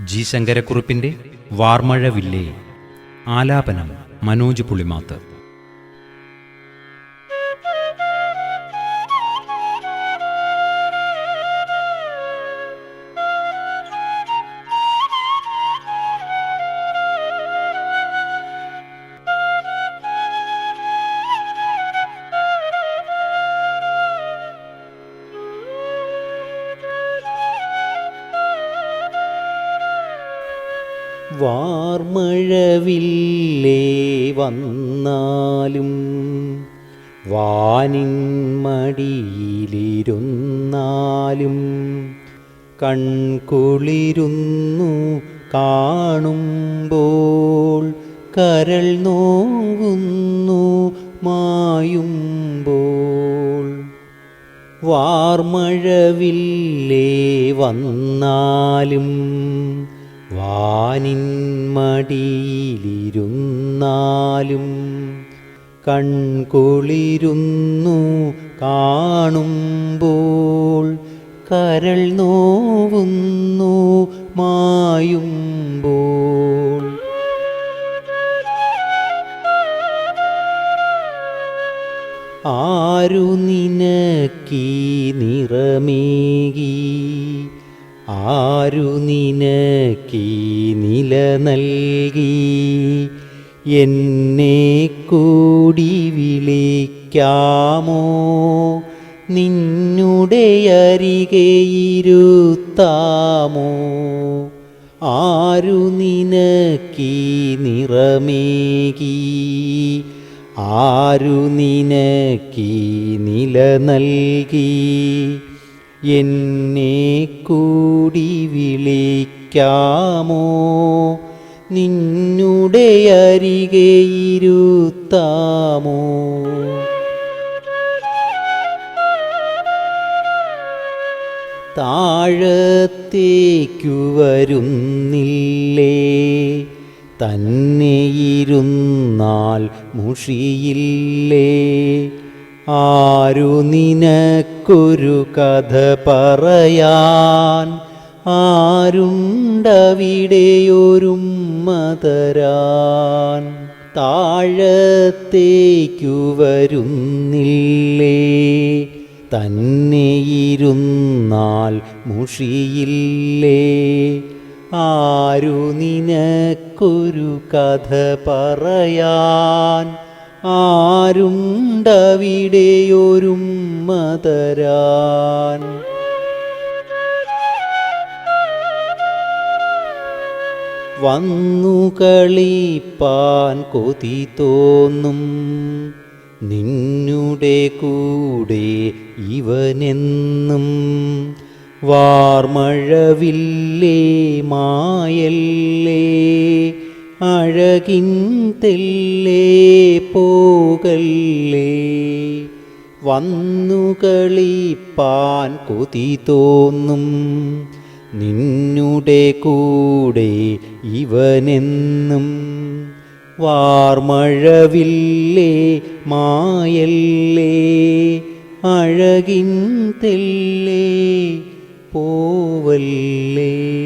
G ശങ്കരക്കുറുപ്പിന്റെ വാർമഴവില്ലേ? ആലാപനം മനോജ് പുളിമാത്ത്. വാർമഴവില്ലേ വന്നാലും വാനിൻ മടിയിലിരുന്നാലും കൺകുളിരുന്നു കാണുമ്പോൾ കരൾ നോങ്ങുന്നു മായുമ്പോൾ. വാർമഴവില്ലേ വന്നാലും വാനിൻ മടിയിലിരുന്നാലും കൺകുളിരുന്നു കാണുമ്പോൾ കരൾ നോവുന്നു മായുമ്പോൾ. ആരു നിനക്കീ നിറമേകി ആരു നിനക്കീ നില നൽകി? എന്നെ കൂടി വിളിക്കാമോ? നിന്നുടെ അരികെയിരുത്താമോ ആരു നിനക്കീ നിറമേകി? ആരു നിനക്കീ നില നൽകി? എന്നെ കൂടി വിളിക്കാമോ? നിന്നുടെ അരികെ ഇരുത്താമോ? താഴത്തേക്കു വരുന്നില്ലേ? തന്നെയിരുന്നാൽ മുഷിയില്ലേ? ആരു നിനക്കൊരു കഥ പറയാൻ? ആരുണ്ടവിടെയൊരും മതരാൻ? താഴത്തേക്കു വരുന്നില്ലേ? തന്നെ ഇരുന്നാൽ മുഷിയില്ലേ? ആരു നിനക്കൊരു കഥ പറയാൻ? ആരുണ്ടവിടെയൊരും മതരാൻ. വന്നു കളിപ്പാൻ കൊതി തോന്നും. നിന്നുടെ കൂടെ ഇവനെന്നും. വാർമഴവില്ലേ മായല്ലേ അഴകിൻ തെല്ലേ പോകല്ലേ വന്നുകളിപ്പാൻ കൊതി തോന്നും. നിന്നുടെ കൂടെ ഇവനെന്നും. വാർമഴവില്ലേ മായല്ലേ? അഴകിൻ തെല്ലേ പോവല്ലേ?